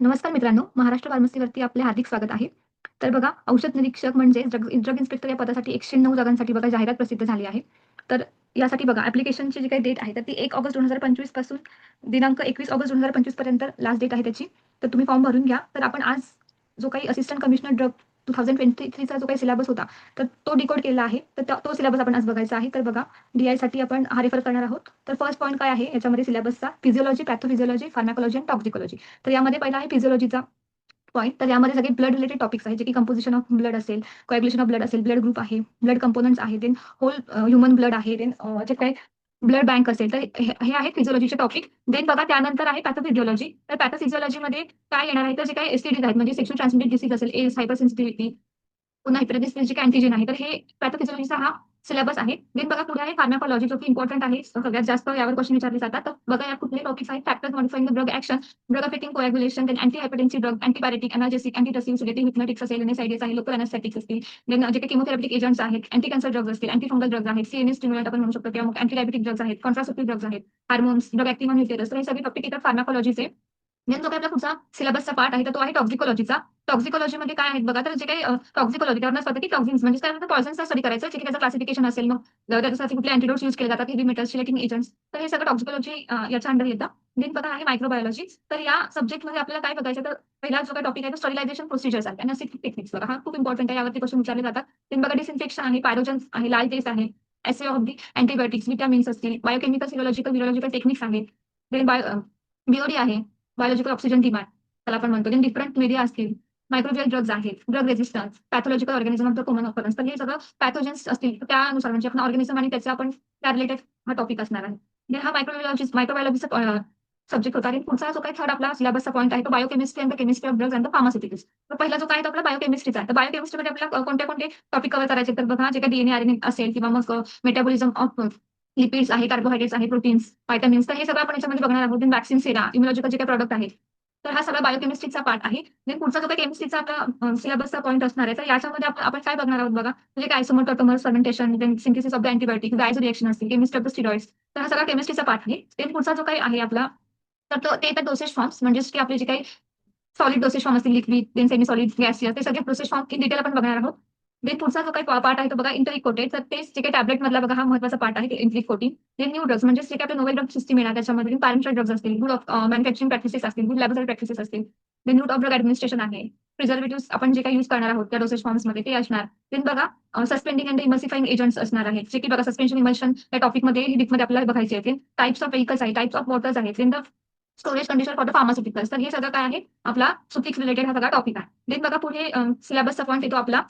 नमस्कार मित्रांनो महाराष्ट्र फार्मसीवरती आपले हार्दिक स्वागत आहे. तर बघा औषध निरीक्षक म्हणजे ड्रग ड्रग इन्स्पेक्टर या पदासाठी एकशे नऊ जागांसाठी बघा जाहिरात प्रसिद्ध झाली आहे. तर यासाठी बघा ऍप्लिकेशनची जी काही डेट आहे तर ती एक ऑगस्ट दोन हजार पंचवीसपासून दिनांक एकवीस ऑगस्ट दोन हजार पंचवीसपर्यंत लास्ट डेट आहे त्याची. तर तुम्ही फॉर्म भरून घ्या. तर आपण आज जो काही assistant commissioner drug two thousand twenty थ्रीचा जो काही सिलेबस होता तर तो डिकोड केला आहे. तर तो सिलेबस आपण आज बघायचा आहे. तर बघा डी साठी आपण हा रेफर करणार आहोत. तर फर्स्ट पॉईंट काय आहे? याच्यामध्ये सिलेबसचा फिजिओलॉजी पॅथोफिजिओलॉजी फार्मॅकोलॉजी आणि टॉक्सिकोलॉजी तर यामध्ये पहिला आहे फिजिओलॉजीचा पॉईंट तर यामध्ये सगळे ब्लड रिलेटेड टॉपिक्स आहेत जे की कंपोजिशन ऑफ ब्लड असेल कोएग्युलेशन ऑफ ब्लड असेल ब्लड ग्रुप आहे ब्लड कंपोनंट्स आहे देन होल ह्युमन ब्लड आहे देन uh, जे काही ब्लड बँक असेल तर हे आहे फिजिओलॉजीचे टॉपिक देन बघा त्यानंतर आहे पॅथोफिजिओलॉजी तर पॅथोफिजिओलॉजीमध्ये काय येणार आहे? तर जे काही एसटीडीज आहेत म्हणजे सेक्शुअल ट्रान्समिटेड डिसीज असेल एस हायपरसेन्सिटिव्हिटी पुन्हा हिपरेडिस जे काही अँटीजन आहे तर हे पॅथोफिजिओलॉजीचा हा सिलेबस आहे. देन बघा पुढे आहे फार्माकॉलॉजी जो की इम्पॉर्टंट आहे. सगळ्यात जास्त यावर क्वेश्चन विचारले जातात. तर बघा या कुठले टॉपिक्स आहेत. Factors modifying the drug action drug affecting coagulation then anti hypertensive drug antibiotic analgesic antitussive sedative hypnotics असेल एनएसआयडीज आहे लोकल अनेस्थेटिक्स असतील. देन जे काही किमोथेरॅपिक एजंट्स आहेत अँटी कॅन्सर ड्रग्स असतील अँटी फंगल ड्रग्स आहेत सीएनएस स्टिम्युलंट आपण म्हणू शकतो किंवा मग अँटी डायबिटिक ड्रग्स आहेत कॉन्ट्रासेप्टिव्ह ड्रग्स आहेत हार्मोन्स ड्रग ऍक्टिव्ह न्यूक्लियस तर हे सगळे टॉपिक येतात फार्माकॉलॉजीचे जो काही आपला पुढचा सिलेबसचा पार्ट आहे तर तो आहे टॉक्सिकोलॉजीचा टॉक्सिकोलॉजीमध्ये काय आहेत बघा तर जे काही टॉक्सिकोलॉजी त्यावर असतं की टॉक्झिन्स म्हणजे काय पॉयझनचा स्टडी करायचं जे की त्याचं क्लासिफिकेशन असेल मग त्याच्यासाठी कुठले अँटीडोट्स यूज केले जातात हेवी मेटल्स सिलेक्टिंग एजंट्स तर हे सगळं टॉक्सिकोलॉजी याच्या अंडर येतं. देन बघा आहे मायक्रोबायोलॉजी तर या सब्जेक्टमध्ये आपल्याला काय बघायचं तर पहिला जो काही टॉपिक आहे तो स्टरिलायझेशन प्रोसिजर्स आहे. आणि टेक्निक्स बघा हा खूप इम्पॉर्टंट आहे यावरती क्वेश्चन विचारले जातात. देन बघा डिसइन्फेक्शन आहे पायरोजन्स आहे लाल टेस्ट आहे assay of the antibiotics vitamins असतील बायोकेमिकल सिरोलॉजिकल विरोलॉजिकल टेक्निक्स आहेत. देन बायो बिओडी आहे. बायोलॉजिकल ऑक्सिजन डिमांड त्याला आपण म्हणतो देन डिफरंट मीडिया असतील. मायक्रोबियल ड्रग्ज आहेत drug resistance pathological organism of the common ऑफरन्स तर हे सगळं पॅथोजन्स असतील तर त्यानुसार म्हणजे आपण ऑर्गॅनिझम आणि त्याचा आपण त्या रिलेटेड हा टॉपिक असणार आहे. हा मायक्रोबायोलॉजी मायक्रोबायोलॉजीचा सब्जेक्ट होता. आणि पुढचा जो काही थर्ड आपला सिलेबसचा पॉईंट आहे तो biochemistry and chemistry of drugs and the pharmaceuticals तर पहिला जो काय तो आपला बायोकेमिस्ट्रीचा आहे. तर बायोकेमिस्ट्रीमध्ये आपल्याला कोणते कोणते टॉपिक कव्हर करायचे तर बघा जे काही डीएनए आरएनए असेल किंवा मग मेटाबॉलिझम ऑफ लिपिड्स आहे कार्बोहायड्रेट्स आहे प्रोटीन्स व्हायटमिन्स तर हे सगळं आपण याच्यामध्ये बघणार आहोत. देन वॅक्सिन सेरा इम्युलॉजिकल जे काही प्रॉडक्ट आहेत तर हा सगळा बायोकेमिस्ट्रीचा पार्ट आहे. देन पुढचा जो काही केमिस्ट्रीचा आपला सिलेबसचा पॉईंट असणार आहे तर याच्यामध्ये आपण आपण काय बघणार आहोत बघा? म्हणजे काय समोर tautomer fermentation then synthesis of the antibiotic guys reaction असतील केमिस्ट्री ऑफ स्टिरॉइड्स तर हा सगळा केमिस्ट्रीचा पार्ट आहे. देन पुढचा जो काही आहे आपला तर तो ते तर डोसेज फॉर्म्स म्हणजेच की आपले जे काही सॉलिड डोसेज फॉर्म असतील liquid then semi solid gaseous ते सगळे प्रोसेस फॉर्म इन डिटेल आपण बघणार आहोत. देन पुढचा जो काही पार्ट आहे तो बघा इंटरिक कोटेड तर तेच जे काही टॅबलेट मधला बघा हा महत्त्वाचा पार्ट आहे इंटरिक कोटिंग जे न्यू ड्रग्स म्हणजे जे काही नोवेल ड्रग सिस्टम येणार त्याच्यामध्ये पॅरेंटल ड्रग्स असतील गुड ऑफ मॅन्युफॅक्चरिंग प्रॅक्टिसेस असतील गुड लॅबोरेटरी प्रॅक्टिसेस असतील. Then route of drug administration आहे. प्रिझर्वेटिव्ह आपण जे काही युज करणार आहोत त्या डोसेज फॉर्म्समध्ये ते असणार. देन बघा सस्पेंडिंग अँड इमर्सिफाईंग एजंट्स असणार आहेत. जे की बघा सस्पेन्शन इमर्शन या टॉपिकमध्ये मध्ये आपल्याला बघायचे आहेत. टाइप्स ऑफ व्हेकल्स आहे टाइप्स ऑफ वॉटर्स आहेत. Then the storage condition for the pharmaceuticals तर हे सगळं काय आहे? आपला सुपिक्स रिलेटेड हा सगळा टॉपिक आहे. देन बघा पुढे uh, सिलेबसचा पॉईंट येतो आपला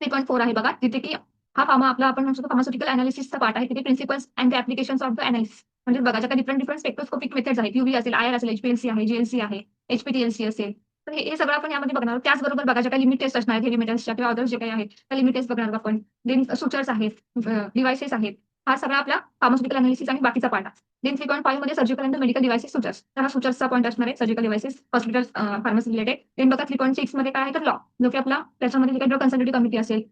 थ्री पॉईंट फोर आहे बघा तिथे की हा फार्मा आपला आपण म्हणतो फार्मास्युटिकल अनालिसिसचा पार्ट आहे. तिथे principles and the application of the analysis म्हणजे बघा ज्या डिफरंट डिफरंट स्पेक्ट्रोस्कोपिक मेथड्स आहेत युव्ही असेल आय आर असेल एचपीएलसी आहे जीएलसी आहे एचपीटीएलसी असेल तर हे सगळं आपण यामध्ये बघणार त्याचबरोबर बघा ज्या काही लिमिट टेस्ट असणार आहेत लिमिट टेस्टच्या किंवा अदर्स जे काही आहेत त्या लिमिट टेस्ट बघणार आपण. देन सुचर्स आहेत डिव्हायसेस आहेत हा सगळा आपला फार्मास्युटिकल अनालिसिस आणि बाकीचा part then three point फाईव्हमध्ये surgical and medical devices sutures तर हा सुचर्सचा पॉईंट असणार आहे surgical devices hospital pharmacy related then बघा थ्री पॉईंट सिक्समध्ये काय आहे तर लॉ जो की आपला त्याच्यामध्ये जे काही ड्रग कन्सल्टेटिव्ह कमिटी असेल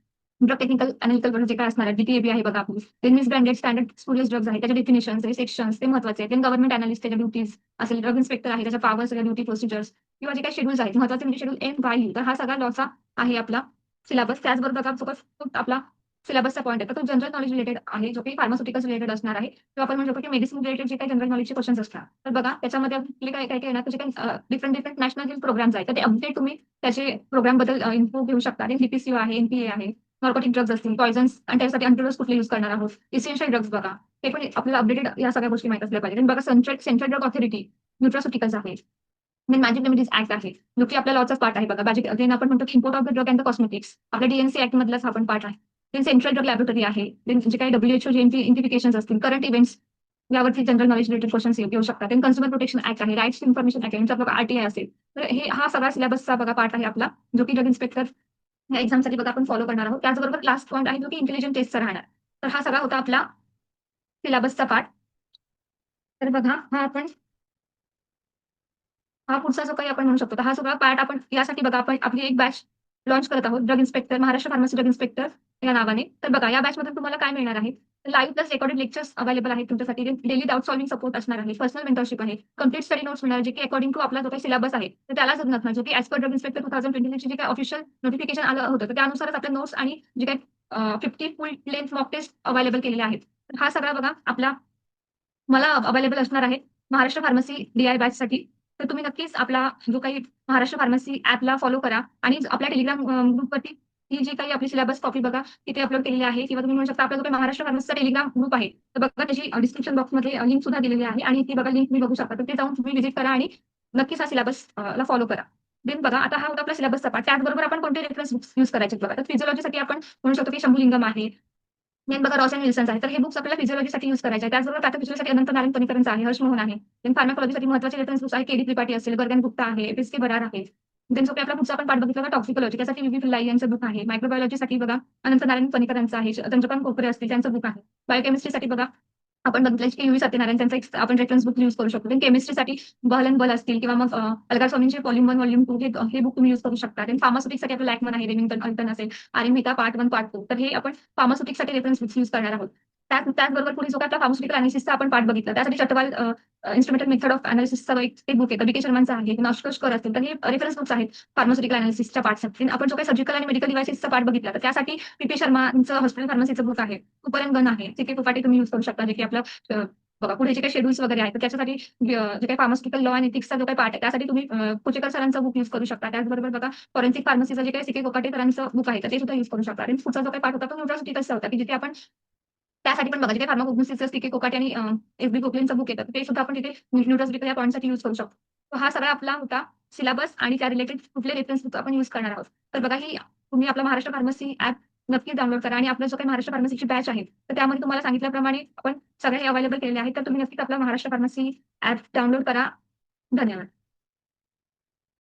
ड्रग टेक्निकल अनालिकल जे काय असणार आहे डीटीएबी आहे बघा आपली. Then misbranded standard spurious drugs आहे त्याचे डेफिनेशन सेक्शन्स ते महत्त्वाचे आहे देन गव्हर्नमेंट अनालिस्ट त्याच्या ड्युटीज असेल ड्रग इन्स्पेक्टर आहे त्याच्या पॉवर सगळ्या ड्युटी प्रोसिजर्स किंवा जे काही शेड्यूल्स आहेत महत्त्वाचे म्हणजे शेड्यूल एन वाय तर हा सगळा लॉचा आहे आपला सिलेबस त्याचबरोबर बघा आपला सिलेबसचा पॉईंट आहे तर तो जनरल नॉलेज रिलेटेड आहे जो की फार्मास्युटिकल्स रिलेटेड असणार आहे किंवा आपण म्हणतो की मेडिसिन रिलेटेड जे काही जनरल नॉलेजचे क्वेश्चन्स असतात. तर बघा त्याच्यामध्ये आपले काय काय काय येणार जे काही डिफरंट डिफरंट नॅशनल प्रोग्राम्स आहेत तर ते अपडेट तुम्ही त्याचे प्रोग्रामबद्दल इन्फो घेऊ शकता. डीपीसीओ आहे एनपीए आहे नॉर्कोटिक ड्रग्ज असतील पॉयझन्स आणि त्यासाठी अँटीडोस कुठले युज करणार आहोत? इसेन्शियल ड्रग्ज बघा. ते पण आपल्याला अपडेटेड या सगळ्या गोष्टी माहिती असल्या पाहिजे बघा central central drug authority nutraceuticals आहे. देन मॅजिक रेमेडीज ऍक्ट आहे. जो की आपल्या लॉचा पार्ट आहे बघा. मॅजिक देन आपण म्हणतो import of the drug and the cosmetics आपल्या डीएनसी ऍक्ट मधलाच आपण पार्ट आहे. सेंट्रल ड्रग लॅबोरेटरी आहे जे काही डब्ल्यूएचओ जे इंटिफिकेशन असतील करंट इव्हेंट्स यावरती जनरल नॉलेज रिलेटेड क्वेश्चन्स येऊ शकतात. कन्झ्युमर प्रोटेक्शन ऍक्ट आहे राईट्स इन्फॉर्मेशन ऍक्ट यांचा बघा आरटीआय असेल. तर हे हा सगळा सिलेबसचा बघा पार्ट आहे आपला जो की ड्रग इन्स्पेक्टर या एक्झामसाठी बघा आपण फॉलो करणार आहोत. त्याचबरोबर लास्ट पॉईंट आहे जो की इंटेलिजंट टेस्टचा राहणार. तर हा सगळा होता आपला सिलेबसचा पार्ट तर बघा हा आपण हा पुढचा जो काही आपण म्हणू शकतो हा सगळा पार्ट आपण यासाठी बघा आपण आपली एक बॅच लॉन्च करत आहोत. Drug inspector Maharashtra pharmacy drug inspector या नावाने. तर बघा या बॅच मध्ये तुम्हाला काय मिळणार आहे? Live plus recorded lectures available आहेत तुमच्यासाठी. डेली डाऊट सॉल्विंग सपोर्ट असणार आहे. पर्सनल मेंटरशिप आहे. कंप्लीट स्टडी नोट्स मिळणार जे की अकॉर्डिंग टू आपला जो काही सिलेबस आहे तर त्याला नसणार. जो की as per drug inspector two thousand twenty जे काही ऑफिशियल नोटिफिकेशन आलं होतं तर त्यानुसारच आपल्या नोट्स आणि जे काही fifty full length mock test available केलेले आहेत. तर हा सगळा बघा आपला मला अवेलेबल असणार आहे महाराष्ट्र फार्मसी डीआय बॅच साठी. तर तुम्ही नक्कीच आपला जो काही महाराष्ट्र फार्मसी ऍपला फॉलो करा आणि आपल्या टेलिग्राम ग्रुपवरती ही जी काही आपली सिलेबस कॉपी बघा तिथे अपलोड केलेली आहे. किंवा तुम्ही म्हणू शकता आपला जो काही महाराष्ट्र फार्मसचा टेलिग्राम ग्रुप आहे. तर बघा त्याची डिस्क्रिप्शन बॉक्समध्ये लिंक सुद्धा दिलेली आहे. आणि ती बघा लिंक तुम्ही बघू शकता. तर ते जाऊन तुम्ही व्हिजिट करा आणि नक्कीच हा सिलेबस ला फॉलो करा. देन बघा आता हा होता आपला सिलेबसचा पार्ट त्याचबरोबर आपण कोणते रेफरन्स बुक्स युज करायचे बघा. तर फिजिओलॉजीसाठी आपण म्हणू शकतो की शंभुलिंगम आहे. देन बघा रॉस अँड विल्सन्स आहे. तर हे बुक्स आपल्याला फिजिओलॉजीसाठी युज करायचे आहे त्याचबरोबर पॅथोफिजिओलॉजीसाठी अनंत नारायण पणिकरांचं आहे. हर्ष मोहन आहे. देन फार्माकॉलॉजीसाठी महत्त्वाचे रेफरन्स बुक्स आहे केडी त्रिपाठी असेल गर्गन गुप्ता आहे. एपीएस के बरार आहे. देन काही आपला पुढचा आपण पाठ बघितला टॉक्सिकॉलॉजी त्यासाठी विवी फिल्लाई यांचं बुक आहे. मायक्रोबायोलॉजीसाठी बघा अनंत नारायण पणिकरांचं आहे चंद्रकांत कोपरे असतील त्यांचं बुक आहे. बायोकेमिस्ट्रीसाठी बघा आपण बघितलं की युवी सत्यनारायण त्यांचा एक आपण रेफरन्स बुक यूज करू शकतो. केमिस्ट्रीसाठी बहल अँड बल असतील किंवा मग अलगार स्वामींचे वॉल्यूम वन वॉल्यूम टू हे बुक तुम्ही यूज करू शकता. फार्मास्युटिकसाठी आपलं लॅकमन आहे रेमिंग्टन अल्टन असेल आणि Mehta part one part two तर हे आपण फार्मास्युटिकसाठी रेफरन्स बुक्स यूज करणार आहोत. त्याच त्याचबरोबर पुढे जो आपला फार्मास्युटिकल अनालिसिसचा आपण पार्ट बघितला त्यासाठी चटवाल इन्स्ट्रुमेंटल मेथड ऑफ अनालिसिसचा एक ते बुक आहे कबिके के शर्मांचा आहे नॉशकशकर असतील. तर हे रेफरन्स बुक्स आहेत फार्मास्युटिकल अनालिसिसच्या पार्टसाठी आपण जो काही सर्जिकल आणि मेडिकल डिव्हाइसेसचा पार्ट बघितला तर त्यासाठी पी पी शर्मांचं हॉस्पिटल फार्मसीचं बुक आहे. कुपरन गन आहे सी के कुपाटी तुम्ही यूज करू शकता जे की आपलं बघा पुढे जे काही शेड्यूल्स वगैरे आहेत त्याच्यासाठी जे काही फार्मास्युटिकल लॉ आणि एथिक्सचा जो काही पार्ट आहे त्यासाठी तुम्ही कुचेकर सरांचं बुक यूज करू शकता. त्याचबरोबर बघा फॉरेन्सिक फार्मसीचा जे काही सिके कोकाटे सरांचं बुक आहे ते सुद्धा यूज करू शकता. आणि पुढचा जो काही पार्ट होता तो न्यूट्रासिटिकलचा होता की जिथे आपण त्यासाठी पण बघा जिथे काही फार्माकोग्नोसिसचं सिके कोकाटे आणि एफबी बुक येतात ते सुद्धा आपण तिथे न्यूट्रासिटिकल या पॉईंटसाठी यूज करू शकतो. हा सगळा आपला होता सिलेबस आणि त्या रिलेटेड कुठले रेफरन्स आपण यूज करणार आहोत. तर बघा ही तुम्ही आपला महाराष्ट्र फार्मसी ऍप नक्की डाउनलोड करा आणि आपलं जो काही महाराष्ट्र फार्मसीची बॅच आहे तर त्यामध्ये तुम्हाला सांगितल्याप्रमाणे आपण सगळे अवेलेबल केलेले आहेत. तर तुम्ही नक्कीच आपला महाराष्ट्र फार्मसी ऍप डाउनलोड करा. धन्यवाद.